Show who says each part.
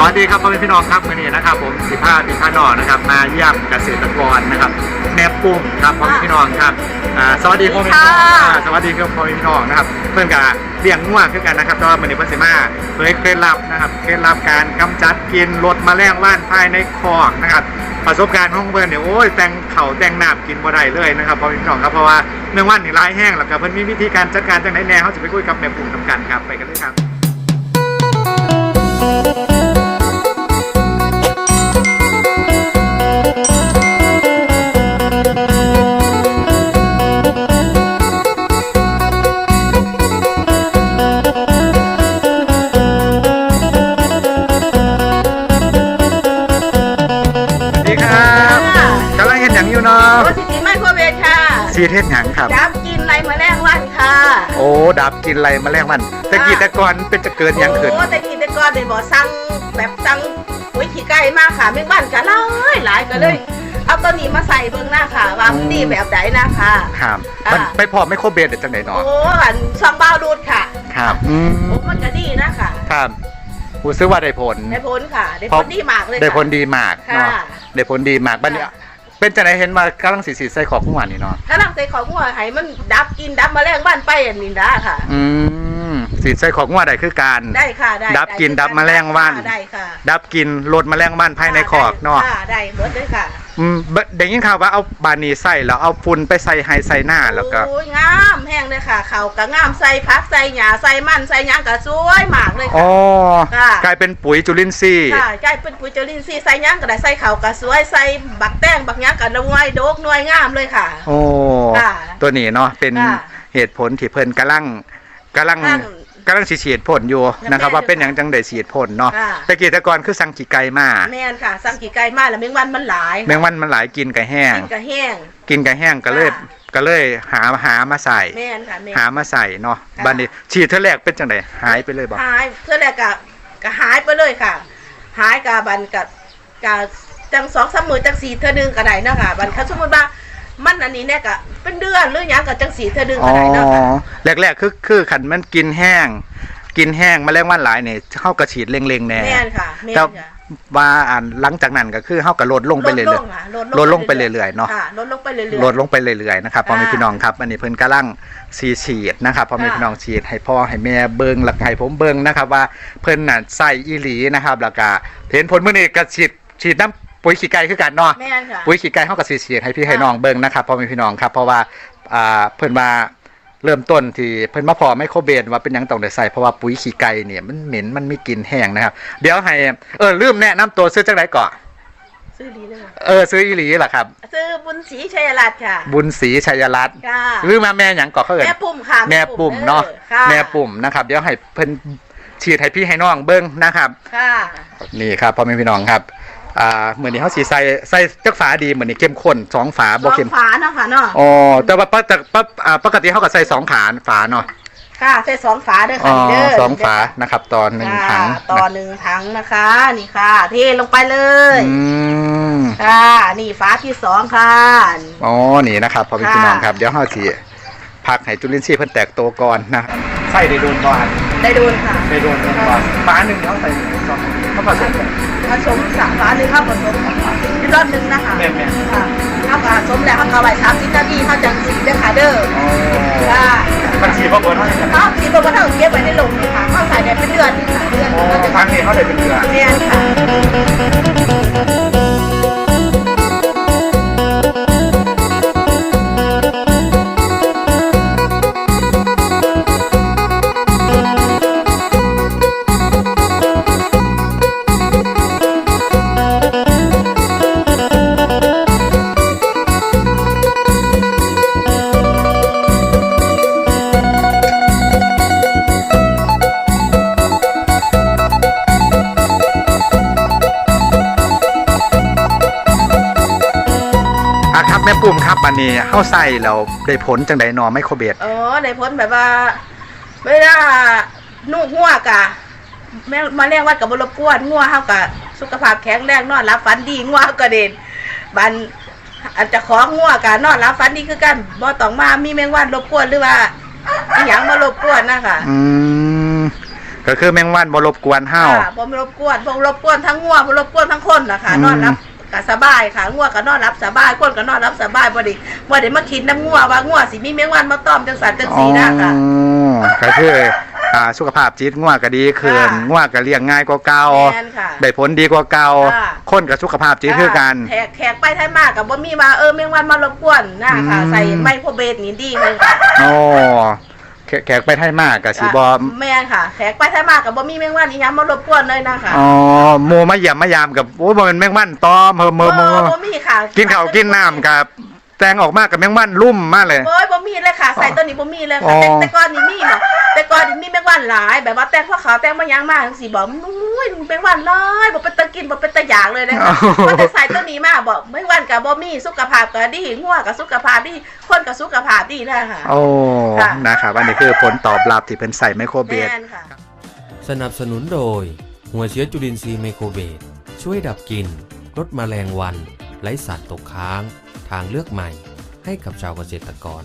Speaker 1: สวัสดีครับพ่อแม่พี่น้องครับวันนี้นะครับ ผมสิพาพิพานอนะครับมาเยี่ยมเกษตรกรนะครับ แม่ปุ้มครับพ่อแม่พี่น้องครับอ่าสวัสดีพ่อแม่พี่น้อง
Speaker 2: ค่ะ
Speaker 1: อ่าสวัสดีครับพ่อแม่พี่น้องนะครับ เพื่อนกับเลี้ยงง่วขึ้นกันนะครับแต่ว่าวันนี้เพื่อนสิมาเผยเคล็ดลับนะครับเคล็ดลับการกำจัดกินลดแมลงว่านภายในคอกนะครับประสบการณ์ของเพื่อนเนี่ยโอ้ยแต่งเข่าวแต่งน้ำกินบ่ได้เลยนะครับพ่อแม่พี่น้องครับเพราะว่าเนื่องว่านนี่ร้ายแห้งแล้วก็เพื่อนมีวิธีการจัดการจังไหนแน่เขาจะไปคุยกับแม่ปุ้มทำกันครับไปกันเลยครับ ค่ะซีเทศหยังครับ
Speaker 2: ดับกินไรมาแรงวันค่ะ
Speaker 1: โอ้ดับกินอะไรมาแรงมันแต่กีแต่ก่อนเป็นจะเกินหยังขึ้น
Speaker 2: โอ้แต่กินแต่ก่อนเดี๋ยวบอกสั่งแบบสั่งปุ๋ยขี้ไก่มากค่ะไม่บ้านกันหลายหลายก็เลย เอาตัวนี้มาใส่เบื้องหน้าค่ะ ว่ามันดีแบบไหนนะคะ
Speaker 1: ครับ
Speaker 2: อ่ามั
Speaker 1: มันไปพอไม่โครเบสเดี๋ยวจังไหนเนาะ
Speaker 2: โอ้อันช่องเบ้าดูดค่ะ
Speaker 1: ครับอืม
Speaker 2: โอ้มันก็ดีนะคะ
Speaker 1: ครับผู้ซื้อว่าได้ผล
Speaker 2: ได้ผลค่ะได้
Speaker 1: เพ
Speaker 2: ผ
Speaker 1: ราะ
Speaker 2: ลดีมากเลยค่ะ
Speaker 1: ได้ผลดีมากเนาะ
Speaker 2: ค่ะ
Speaker 1: ได้ผลดีมากบัดนี้
Speaker 2: ค่ะ
Speaker 1: เป็นจังไหนเห็นว่ากำลังสีสีใส่ขอบข้างหวานนี่เนาะ
Speaker 2: ถ้าลังใส่ของหัวไห้มันดับกินดับแมาแรงบ้านไปอันนี้นะค่ะ
Speaker 1: อืมสีใส่ขอบข้างหวานได้คือการ
Speaker 2: ได้ค่ะได้
Speaker 1: ดับกลิ่นดับแมลงวัน
Speaker 2: ค่ะได้ค่ะ
Speaker 1: ดับกินลดแมลงวันภายในคอกเนาะ
Speaker 2: ค่ะได้เบิดเลยค่ะ
Speaker 1: อืมเบเด็กยินข่าวว่าเอาบานีใส่แล้วเอาฝุ่นไปใส่ไฮใส่หน้าแล้วก็
Speaker 2: โอ้ยงามแห้งเลยค่ะเขาก็งามใส่พักใส่หญ้าใส่มันใส่หยางก็สวยมากเลย
Speaker 1: อ๋
Speaker 2: ค่ะ
Speaker 1: อ
Speaker 2: ค่ะ
Speaker 1: กลายเป็นปุ๋ยจุลินทรีย์
Speaker 2: ค่ะใจเป็นปุ๋ยเจลินทรีย์ใส่หยางก็ได้ใส่เขาก็สวยใส่บักแต้งบักหยางก็นวยโดกนวยงามเลยค่ะ
Speaker 1: โอ้
Speaker 2: ค่ะ
Speaker 1: ตัวนี้เนาะเป็น
Speaker 2: ค่ะ
Speaker 1: เหตุผลที่เพิ่นกำลัง กำลัง
Speaker 2: ตั้ง
Speaker 1: กำลังสิฉีดพ่นอยู่
Speaker 2: แล้ว
Speaker 1: นะครับ
Speaker 2: แม่
Speaker 1: ว่าเป็นอย่างจังได้ฉีดพ่นเนาะ
Speaker 2: ค่ะ
Speaker 1: แต่กีแตกรคือสั่งขี่ไก่มา
Speaker 2: แม่นค่ะ สั่งกี่ไก่มาแล้วแมงวันมันหลาย
Speaker 1: แมงวันมันหลายกินไก่แห้ง
Speaker 2: กินก็แห้ง
Speaker 1: กินไก่แห้งก็เลย
Speaker 2: ค่ะ
Speaker 1: ก็เลยหาหามาใส่
Speaker 2: แม่นค่ะแม่น
Speaker 1: หามาใส่เนาะ
Speaker 2: ค่ะ
Speaker 1: บัดนี้ฉีดเท่าแรกเป็นจังไดหายไปเลยบ่
Speaker 2: หายเพื่อแรกก็ก็หายไปเลยค่ะ หายกะบันกับกะจังสองสามมือจังสี่เท่านึงก็ได้เนาะค่ะบันเขาสมมติว่า มันอันนี้เนี่ยก็เป็นเดือนหรือหยังกับจังสี่เท่านึง
Speaker 1: อ๋
Speaker 2: ก็
Speaker 1: อ
Speaker 2: ได้เนาะค่ะ
Speaker 1: แรกๆคือคือขันมันกินแห้ง กินแห้งแมลงวันหลายเนี่ยเข้ากระฉีดเล็งๆแน่
Speaker 2: แม่นค่ะแม่น
Speaker 1: แต่
Speaker 2: ค่ะ
Speaker 1: ว่าอ่านหลังจากนั้นก็คือเฮาก็ลดลงไปเรื่
Speaker 2: ล
Speaker 1: อย
Speaker 2: ดลงค่ะ
Speaker 1: ลดลงไปเรื่อยๆเนาะ
Speaker 2: ค่ะลดลงไปเรื่อย
Speaker 1: ๆ ลดลงไปเรื่อยๆนะครับพ่อแม่
Speaker 2: ค่ะ
Speaker 1: พี่น้องครับ อันนี้เพิ่นกำลังสีฉีดนะครับพ่อแม่
Speaker 2: ค่ะ
Speaker 1: พี่น้องฉีดให้พ่อให้แม่เบิ่งหลักให้ผมเบิ่งนะครับว่าเพิ่นน่ะใส่อีหลีนะครับแล้วก็เห็นผลมื้อนี้ก็ฉีดฉีดน้ำ ปุ๋ยขี้ไก่คือกันเนาะ
Speaker 2: แม่นค่ะ
Speaker 1: ปุ๋ยขี้ไก่เฮาก็สิฉีดให้พี่
Speaker 2: ค่ะ
Speaker 1: ให้น้องเบิ่งนะครับพ่อแม่พี่น้องครับเพราะว่าอ่าเพิ่นมาเริ่มต้นที่เพิ่นมาพอไมโครเบนว่าเป็นหยังต้องได้ใส่เพราะว่าปุ๋ยขี้ไก่เนี่ยมันเหม็นมันมีกลิ่นแห้งนะครับ เดี๋ยวให้เออลืมแนะนำตัวซื้อจังไดก่อน
Speaker 2: ซื้อดีเลย
Speaker 1: เออซื้ออีหลีล่ะครับ
Speaker 2: ซื้อบุญศรีชัยรัตน์ค่ะ
Speaker 1: บุญศรีชัยรัตน์
Speaker 2: ค่ะ
Speaker 1: หรือมาแม่หยังก่อเขาเอิ้น
Speaker 2: แม่ปุ่มค่ะ
Speaker 1: แม่ปุ่มเนาะ
Speaker 2: ออค่ะ
Speaker 1: แม่ปุ่มนะครับ เดี๋ยวให้เพิ่นฉีดให้พี่ให้น้องเบิ่งนะครับ
Speaker 2: ค่ะ
Speaker 1: นี่ครับพ่อแม่พี่น้องครับ อ่ามื้อนี้เฮาสิใส่ใส่จักฝาดีมื้อนี้เข้มข้นสองฝา
Speaker 2: ส
Speaker 1: บ่
Speaker 2: อง
Speaker 1: เข้ม
Speaker 2: ฝาเนาะค่ะเนาะ
Speaker 1: อ๋อแต่ว่าปกติปกอ่าปกติเขาก็ใส่สองขาฝาเนาะ
Speaker 2: ค่ะใส่สองฝาเด้อ
Speaker 1: อ๋
Speaker 2: ค่ะ
Speaker 1: อ
Speaker 2: นี่เด้อ
Speaker 1: สองฝานะครับตอนหนึ่งถัง
Speaker 2: ค่ะต่อหนึ่งถังนะคะ นี่ค่ะเทลงไปเลย
Speaker 1: อืม
Speaker 2: ค่ะ นี่ฝาที่สองค่ะ
Speaker 1: อ๋อนี่นะครับพอเป็น
Speaker 2: ค่ะ
Speaker 1: พี่น้องครับเดี๋ยวเฮาสิพักให้จุลินทรีย์เพิ่นแตกตัวก่อนนะใส่ได้โดนก่อน
Speaker 2: ได้โดนค่ะ
Speaker 1: ได้โดนก่อนฝาหนึ่งเขาใส่สองเขาผสมกัน
Speaker 2: ผสมสามฝาหนึ่งข้าวผสมอีกรอบหนึ่งนะคะ
Speaker 1: แม่น
Speaker 2: ค่ะข้าวผสมแล้วข้าวกะไว้สามสิบนาทีข้าวจังสีเด้อค่ะเด้อ
Speaker 1: อ๋อ
Speaker 2: ค่ะ
Speaker 1: มันสีบ่บนเท่าไหร่กัน
Speaker 2: ข้าวสีตัวกระเท่าเก็บไว้ในโรงนี่ค่ะข้าวใส่ได้เป็นเดือนนี่ค่ะเดือน
Speaker 1: อ๋อ
Speaker 2: ก็จะ
Speaker 1: ครั้งนี้เขาได้เป็นเดือน
Speaker 2: เรียนค่ะ
Speaker 1: ม่ปุ่มครับอันนี้เฮาใส่แล้วได้ผลจังได๋นอไมโครเบส
Speaker 2: อ๋อได้ผลแบบว่าเวลานุ่งหัวกะแม่มาเรียกว่ากับบรบกวนงัวเฮากะสุขภาพแข็งแรงนอนรับฝันดีงัวเฮากะเด่นบันอาจจะของงัวกะนอนรับฝันดีคือกันบ่ต้องมามีแมงวันรบกวนหรือว่าอีหยังมารบกวนนะคะ
Speaker 1: อืมก็คือแมงวันบ่รบกวนเฮา
Speaker 2: ค่ะบ่รบกวนบ่รบกวนทั้งงัวบ่รบกวนทั้งคนนะคะ
Speaker 1: อืม
Speaker 2: นอนรับ ก็สบายค่ะงัวก็นอนรับสบายคนก็นอนรับสบายบ่ได้บ่ได้มาคิดน้ำงัวว่างัวสิมีแมงวันมาตอมจังสันจังสีนะค่ะ
Speaker 1: อ๋อก็คืออ่าสุขภาพจิตง่วก็ดีขึ้น
Speaker 2: ค่ะ
Speaker 1: ง่วก็เลี้ยงง่ายกว่าเก่า
Speaker 2: แม่นค่ะ
Speaker 1: ได้ผลดีกว่าเก่า
Speaker 2: ค่ะ
Speaker 1: คนกับสุขภาพจิตคือกัน
Speaker 2: แขกแขกไปไทยมากกับบ่มีว่าเออแมงวันมารบกวนนะค่ะ
Speaker 1: อืม
Speaker 2: ใส่ไมโครเบสนี่ดีเลยค่ะ
Speaker 1: โอ้ แขแขกไปไทยมากกับสีบอม
Speaker 2: แม่นค่ะแขกไปไทยมากกับบ่มีแมงวันอีหยังมารบกวนเลยนะคะ
Speaker 1: อ๋อหมูมาเยี่ยมมายามกับโอ้ยบ่แมันแมงมันตอมเฮอเมอเมอ
Speaker 2: บ่มีค่ะ
Speaker 1: กินข้าวกินน้ำกับ แตงออกมากับแมงมันลุ่มมากเลย
Speaker 2: โอ้ยบ่มีเลยค่ะใส่ตัวนี้บ่มีเลย
Speaker 1: อ๋
Speaker 2: ค่ะ
Speaker 1: อ
Speaker 2: แต่แต่ก่อนนี่มีเนาะแต่ก่อนนี่มีแมงวันหลาย แบบว่าแต่งพวกเขาวแต่งมาหยังมาจังซี่บอกอุ้ยแมงวันหลายบ่เป็นตะกินบ่เป็นตะอยากเลยนะคะพอแต่ใส่ตัวนี้มาบอกแมงวันก็บ่มีสุขภาพก็ดีงัวก็สุขภาพดีคนก็สุขภาพดีนะคะ
Speaker 1: โอ้
Speaker 2: ค่ะ
Speaker 1: นะครับอันนี้คือผลตอบรับที่เป็นใส่ไมโครเบส
Speaker 2: แม่นค่ะ
Speaker 3: สนับสนุนโดย หัวเชื้อจุลินทรีย์ไมโครเบสช่วยดับกลิ่นลดแมลงวัน ไล่สัตว์ตกค้าง ทางเลือกใหม่ให้กับชาวเกษตรกร